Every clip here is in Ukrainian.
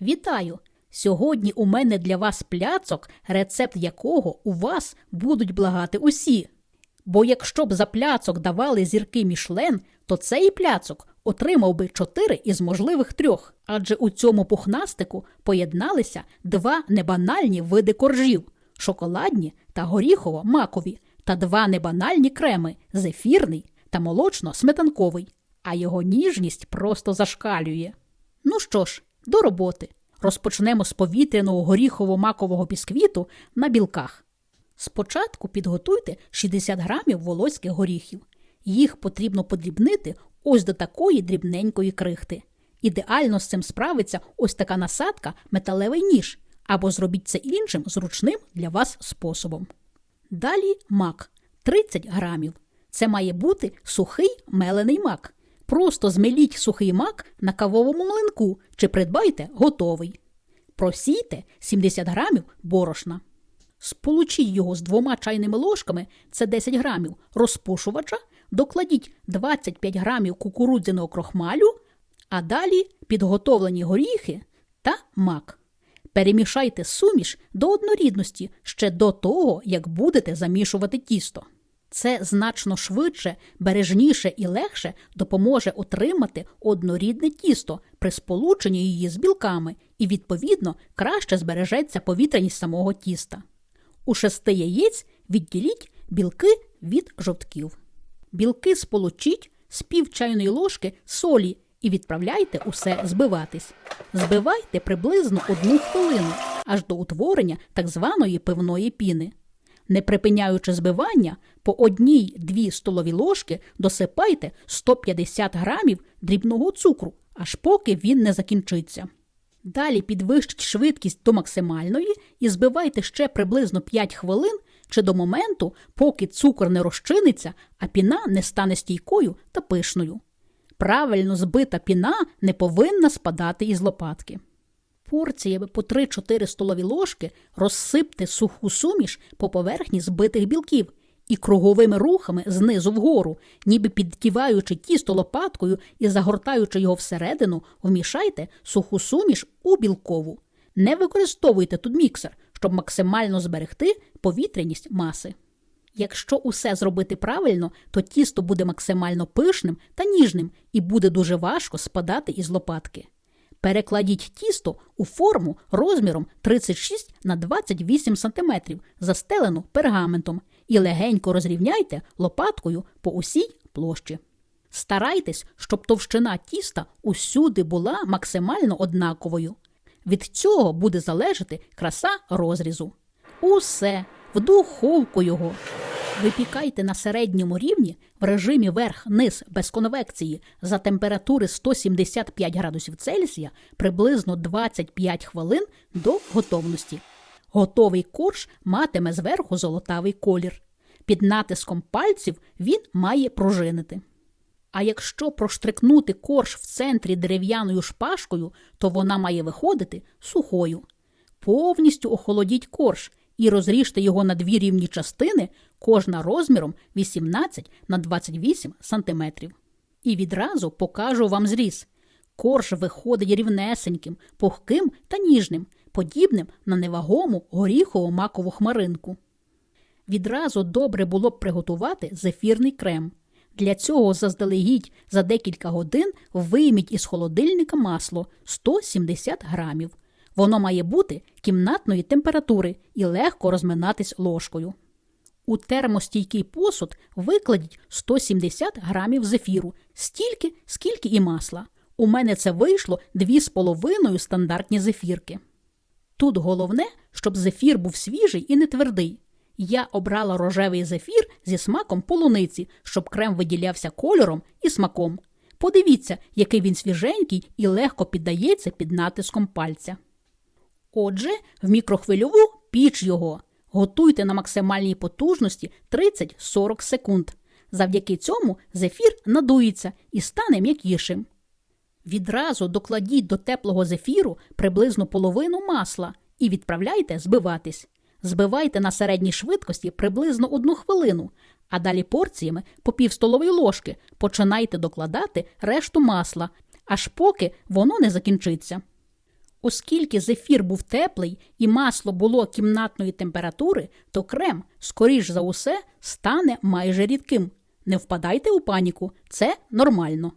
Вітаю! Сьогодні у мене для вас пляцок, рецепт якого у вас будуть благати усі. Бо якщо б за пляцок давали зірки Мішлен, то цей пляцок отримав би чотири із можливих трьох, адже у цьому пухнастику поєдналися два небанальні види коржів шоколадні та горіхово-макові, та два небанальні креми зефірний та молочно-сметанковий, а його ніжність просто зашкалює. Ну що ж, до роботи. Розпочнемо з повітряного горіхово-макового бісквіту на білках. Спочатку підготуйте 60 грамів волоських горіхів. Їх потрібно подрібнити ось до такої дрібненької крихти. Ідеально з цим справиться ось така насадка металевий ніж, або зробіть це іншим зручним для вас способом. Далі мак 30 грамів. Це має бути сухий мелений мак. Просто змеліть сухий мак на кавовому млинку чи придбайте готовий. Просійте 70 грамів борошна. Сполучіть його з двома чайними ложками, це 10 грамів розпушувача, докладіть 25 грамів кукурудзяного крохмалю, а далі підготовлені горіхи та мак. Перемішайте суміш до однорідності ще до того, як будете замішувати тісто. Це значно швидше, бережніше і легше допоможе отримати однорідне тісто при сполученні її з білками і, відповідно, краще збережеться повітряність самого тіста. У шести яєць відділіть білки від жовтків. Білки сполучіть з пів чайної ложки солі і відправляйте усе збиватись. Збивайте приблизно одну хвилину аж до утворення так званої пивної піни. Не припиняючи збивання, по одній-дві столові ложки досипайте 150 грамів дрібного цукру, аж поки він не закінчиться. Далі підвищіть швидкість до максимальної і збивайте ще приблизно 5 хвилин чи до моменту, поки цукор не розчиниться, а піна не стане стійкою та пишною. Правильно збита піна не повинна спадати із лопатки. Порціями по 3-4 столові ложки розсипте суху суміш по поверхні збитих білків і круговими рухами знизу вгору, ніби піддіваючи тісто лопаткою і загортаючи його всередину, вмішайте суху суміш у білкову. Не використовуйте тут міксер, щоб максимально зберегти повітряність маси. Якщо усе зробити правильно, то тісто буде максимально пишним та ніжним і буде дуже важко спадати із лопатки. Перекладіть тісто у форму розміром 36 на 28 см, застелену пергаментом, і легенько розрівняйте лопаткою по усій площі. Старайтесь, щоб товщина тіста усюди була максимально однаковою. Від цього буде залежати краса розрізу. Усе в духовку його. Випікайте на середньому рівні в режимі верх-низ без конвекції за температури 175 градусів Цельсія приблизно 25 хвилин до готовності. Готовий корж матиме зверху золотавий колір. Під натиском пальців він має пружинити. А якщо проштрикнути корж в центрі дерев'яною шпажкою, то вона має виходити сухою. Повністю охолодіть корж і розріжте його на дві рівні частини, кожна розміром 18 на 28 см. І відразу покажу вам зріз. Корж виходить рівнесеньким, пухким та ніжним, подібним на невагому горіхово макову хмаринку. Відразу добре було б приготувати зефірний крем. Для цього заздалегідь за декілька годин вийміть із холодильника масло 170 грамів. Воно має бути кімнатної температури і легко розминатись ложкою. У термостійкий посуд викладіть 170 грамів зефіру, стільки, скільки і масла. У мене це вийшло 2,5 стандартні зефірки. Тут головне, щоб зефір був свіжий і не твердий. Я обрала рожевий зефір зі смаком полуниці, щоб крем виділявся кольором і смаком. Подивіться, який він свіженький і легко піддається під натиском пальця. Отже, в мікрохвильову піч його. Готуйте на максимальній потужності 30-40 секунд. Завдяки цьому зефір надується і стане м'якішим. Відразу докладіть до теплого зефіру приблизно половину масла і відправляйте збиватись. Збивайте на середній швидкості приблизно одну хвилину, а далі порціями по пів столової ложки починайте докладати решту масла, аж поки воно не закінчиться. Оскільки зефір був теплий і масло було кімнатної температури, то крем, скоріш за усе, стане майже рідким. Не впадайте у паніку, це нормально.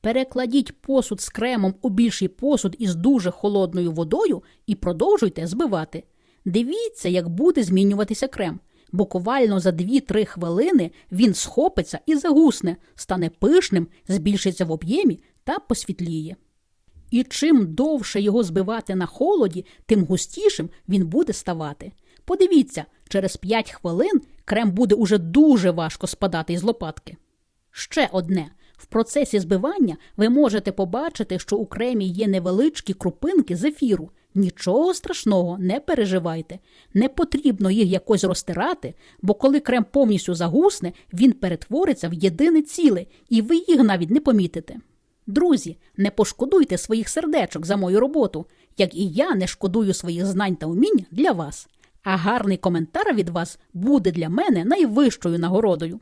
Перекладіть посуд з кремом у більший посуд із дуже холодною водою і продовжуйте збивати. Дивіться, як буде змінюватися крем. Буквально за 2-3 хвилини він схопиться і загусне, стане пишним, збільшиться в об'ємі та посвітліє. І чим довше його збивати на холоді, тим густішим він буде ставати. Подивіться, через 5 хвилин крем буде уже дуже важко спадати із лопатки. Ще одне. В процесі збивання ви можете побачити, що у кремі є невеличкі крупинки зефіру. Нічого страшного, не переживайте. Не потрібно їх якось розтирати, бо коли крем повністю загусне, він перетвориться в єдине ціле, і ви їх навіть не помітите. Друзі, не пошкодуйте своїх сердечок за мою роботу, як і я не шкодую своїх знань та умінь для вас. А гарний коментар від вас буде для мене найвищою нагородою.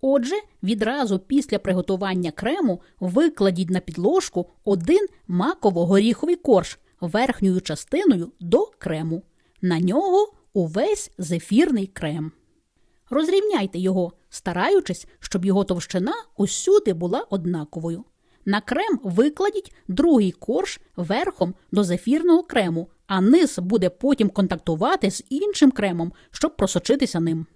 Отже, відразу після приготування крему викладіть на підложку один маково-горіховий корж верхньою частиною до крему. На нього увесь зефірний крем. Розрівняйте його, стараючись, щоб його товщина усюди була однаковою. На крем викладіть другий корж верхом до зефірного крему, а низ буде потім контактувати з іншим кремом, щоб просочитися ним.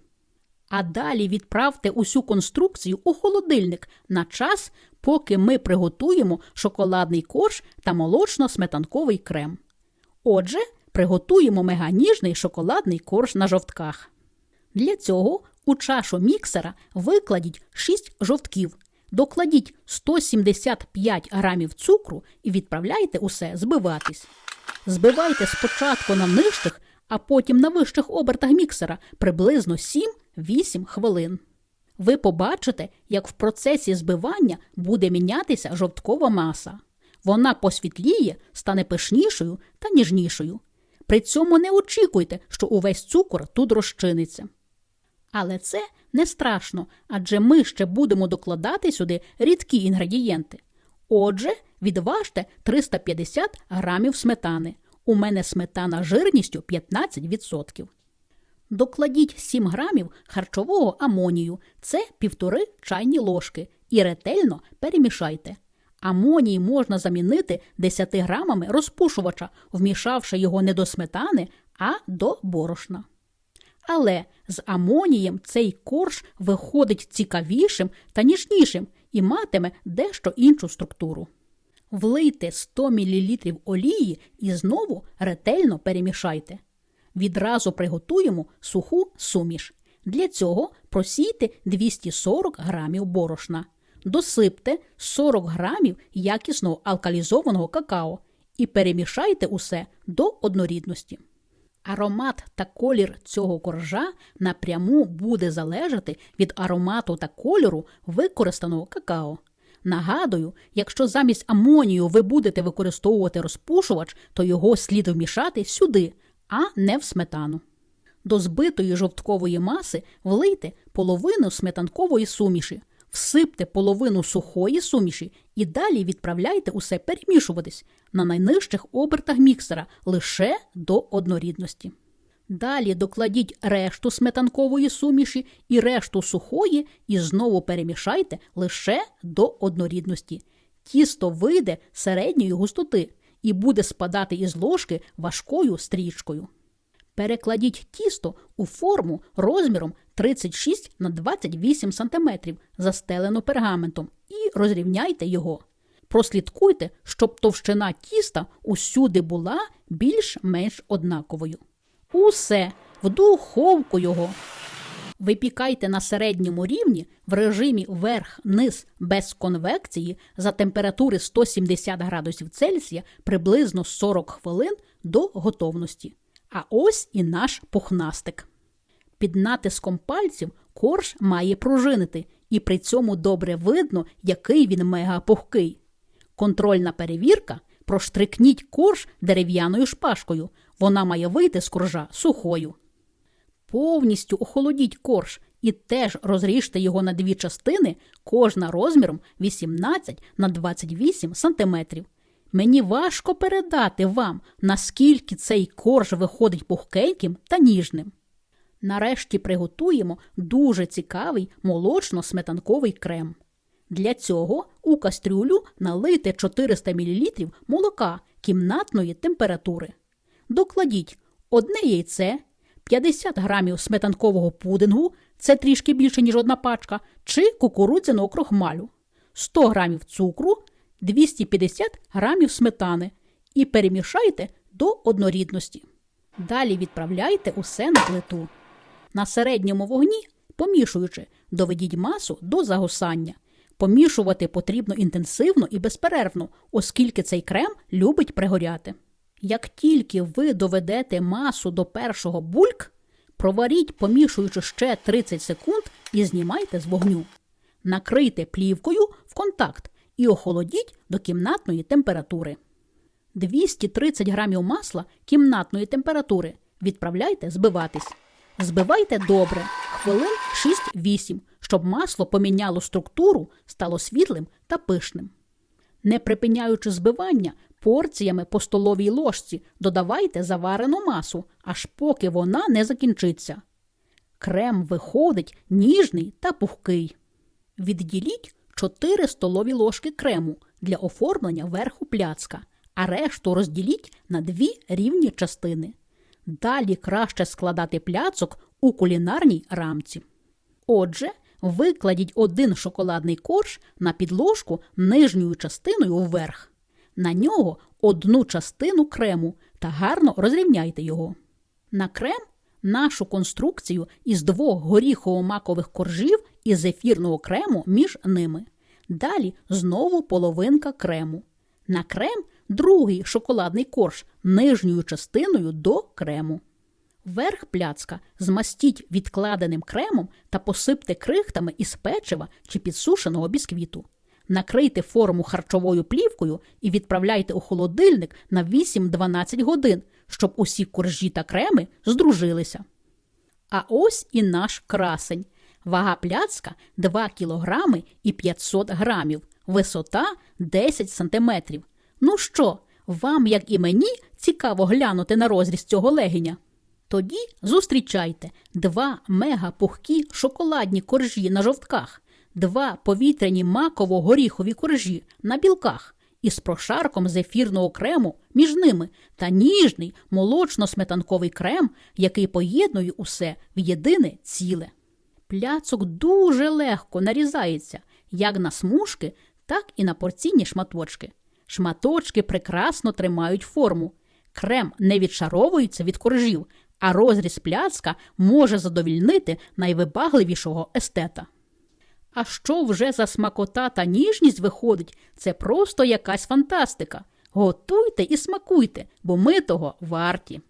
А далі відправте усю конструкцію у холодильник на час, поки ми приготуємо шоколадний корж та молочно-сметанковий крем. Отже, приготуємо меганіжний шоколадний корж на жовтках. Для цього у чашу міксера викладіть 6 жовтків, докладіть 175 грамів цукру і відправляйте усе збиватись. Збивайте спочатку на нижчих, а потім на вищих обертах міксера приблизно 7-8 хвилин. Ви побачите, як в процесі збивання буде мінятися жовткова маса. Вона посвітліє, стане пишнішою та ніжнішою. При цьому не очікуйте, що увесь цукор тут розчиниться. Але це не страшно, адже ми ще будемо докладати сюди рідкі інгредієнти. Отже, відважте 350 грамів сметани. У мене сметана жирністю 15%. Докладіть 7 грамів харчового амонію, це півтори чайні ложки, і ретельно перемішайте. Амоній можна замінити 10 грамами розпушувача, вмішавши його не до сметани, а до борошна. Але з амонієм цей корж виходить цікавішим та ніжнішим і матиме дещо іншу структуру. Влийте 100 мл олії і знову ретельно перемішайте. Відразу приготуємо суху суміш. Для цього просійте 240 грамів борошна. Досипте 40 грамів якісного алкалізованого какао і перемішайте усе до однорідності. Аромат та колір цього коржа напряму буде залежати від аромату та кольору використаного какао. Нагадую, якщо замість амонію ви будете використовувати розпушувач, то його слід вмішати сюди, а не в сметану. До збитої жовткової маси влийте половину сметанкової суміші, всипте половину сухої суміші і далі відправляйте усе перемішуватись на найнижчих обертах міксера лише до однорідності. Далі докладіть решту сметанкової суміші і решту сухої і знову перемішайте лише до однорідності. Тісто вийде середньої густоти і буде спадати із ложки важкою стрічкою. Перекладіть тісто у форму розміром 36 на 28 см, застелену пергаментом, і розрівняйте його. Прослідкуйте, щоб товщина тіста усюди була більш-менш однаковою. Усе в духовку його. Випікайте на середньому рівні в режимі верх-низ без конвекції за температури 170 градусів Цельсія приблизно 40 хвилин до готовності. А ось і наш пухнастик. Під натиском пальців корж має пружинити, і при цьому добре видно, який він мега пухкий. Контрольна перевірка проштрикніть корж дерев'яною шпажкою. Вона має вийти з коржа сухою. Повністю охолодіть корж і теж розріжте його на дві частини, кожна розміром 18 на 28 см. Мені важко передати вам, наскільки цей корж виходить пухкеньким та ніжним. Нарешті приготуємо дуже цікавий молочно-сметанковий крем. Для цього у кастрюлю налийте 400 мл молока кімнатної температури. Докладіть одне яйце, 50 грамів сметанкового пудингу, це трішки більше, ніж одна пачка, чи кукурудзяного крохмалю, 100 грамів цукру, 250 грамів сметани і перемішайте до однорідності. Далі відправляйте усе на плиту. На середньому вогні, помішуючи, доведіть масу до загусання. Помішувати потрібно інтенсивно і безперервно, оскільки цей крем любить пригоряти. Як тільки ви доведете масу до першого бульк, проваріть, помішуючи ще 30 секунд і знімайте з вогню. Накрийте плівкою в контакт і охолодіть до кімнатної температури. 230 грамів масла кімнатної температури відправляйте збиватись. Збивайте добре, хвилин 6-8, щоб масло поміняло структуру, стало світлим та пишним. Не припиняючи збивання, порціями по столовій ложці додавайте заварену масу, аж поки вона не закінчиться. Крем виходить ніжний та пухкий. Відділіть 4 столові ложки крему для оформлення верху пляцка, а решту розділіть на дві рівні частини. Далі краще складати пляцок у кулінарній рамці. Отже, викладіть один шоколадний корж на підложку нижньою частиною вверх. На нього одну частину крему та гарно розрівняйте його. На крем нашу конструкцію із двох горіхово-макових коржів і зефірного крему між ними. Далі знову половинка крему. На крем другий шоколадний корж нижньою частиною до крему. Верх пляцка змастіть відкладеним кремом та посипте крихтами із печива чи підсушеного бісквіту. Накрийте форму харчовою плівкою і відправляйте у холодильник на 8-12 годин, щоб усі коржі та креми здружилися. А ось і наш красень. Вага пляцка 2 кг і 500 грамів, висота 10 см. Ну що, вам, як і мені, цікаво глянути на розріз цього легеня? Тоді зустрічайте два мега пухкі шоколадні коржі на жовтках, два повітряні маково-горіхові коржі на білках із прошарком зефірного крему між ними та ніжний молочно-сметанковий крем, який поєднує усе в єдине ціле. Пляцок дуже легко нарізається як на смужки, так і на порційні шматочки. Шматочки прекрасно тримають форму. Крем не відшаровується від коржів, а розріз пляцка може задовільнити найвибагливішого естета. А що вже за смакота та ніжність виходить, це просто якась фантастика. Готуйте і смакуйте, бо ми того варті.